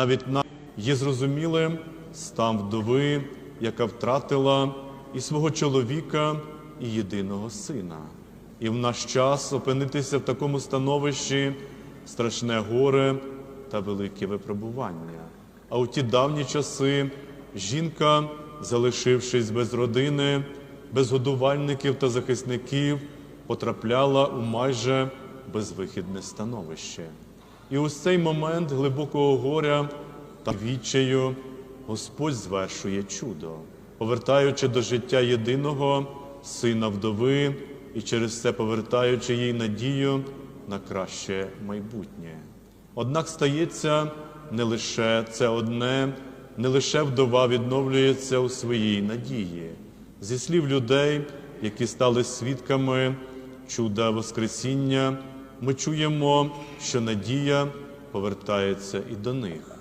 Навіть нам є зрозумілим стан вдови, яка втратила і свого чоловіка, і єдиного сина. І в наш час опинитися в такому становищі страшне горе та велике випробування. А у ті давні часи жінка, залишившись без родини, без годувальників та захисників, потрапляла у майже безвихідне становище. І ось цей момент глибокого горя та відчаю Господь звершує чудо, повертаючи до життя єдиного сина вдови і через це повертаючи їй надію на краще майбутнє. Однак стається не лише це одне, не лише вдова відновлюється у своїй надії. Зі слів людей, які стали свідками чуда Воскресіння, ми чуємо, що надія повертається і до них.